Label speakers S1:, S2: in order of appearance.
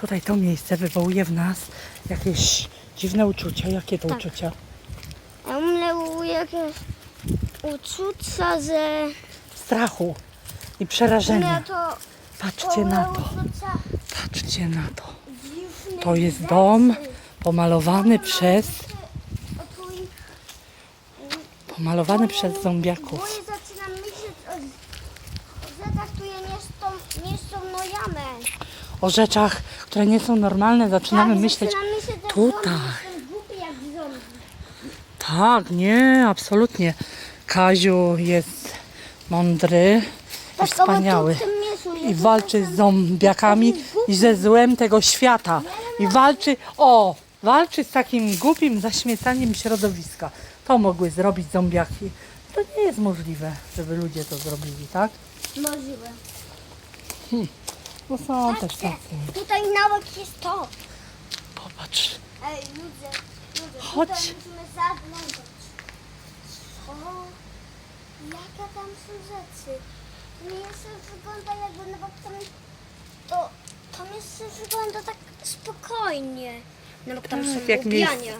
S1: tutaj to miejsce wywołuje w nas jakieś dziwne uczucia. Jakie to
S2: Tak.
S1: uczucia?
S2: Ja mam jakieś uczucia, że
S1: Strachu i
S2: mnie
S1: przerażenia.
S2: to
S1: Patrzcie na to.
S2: uczucia
S1: Patrzcie na to.
S2: dziwnych
S1: To jest
S2: rzeczy.
S1: dom pomalowany przez
S2: O twój-
S1: pomalowany przez zombiaków.
S2: Bo ja zaczynam myśleć o, o rzeczach, które nie są, nie są nojane.
S1: O rzeczach, które nie są normalne, zaczynamy
S2: tak,
S1: myśleć.
S2: zaczynam myśleć, że
S1: tutaj. Tak, nie, absolutnie. Kaziu jest mądry i wspaniały.
S2: Tak, bo tu w tym miejscu
S1: I walczy z zombiakami i ze złem tego świata. I walczy, o, walczy z takim głupim zaśmiecaniem środowiska. To mogły zrobić zombiaki. To nie jest możliwe, żeby ludzie to zrobili, tak?
S2: Możliwe.
S1: Bo są też tacy.
S2: Tutaj nawet jest to.
S1: Popatrz.
S2: Ej, ludzie, ludzie,
S1: Chodź.
S2: tutaj musimy zaglądać. Co? Jakie tam są rzeczy? To miejsce wygląda jakby, no bo tam, to, to miejsce wygląda tak spokojnie. No bo tam
S1: Tak,
S2: są
S1: jak miejsce-.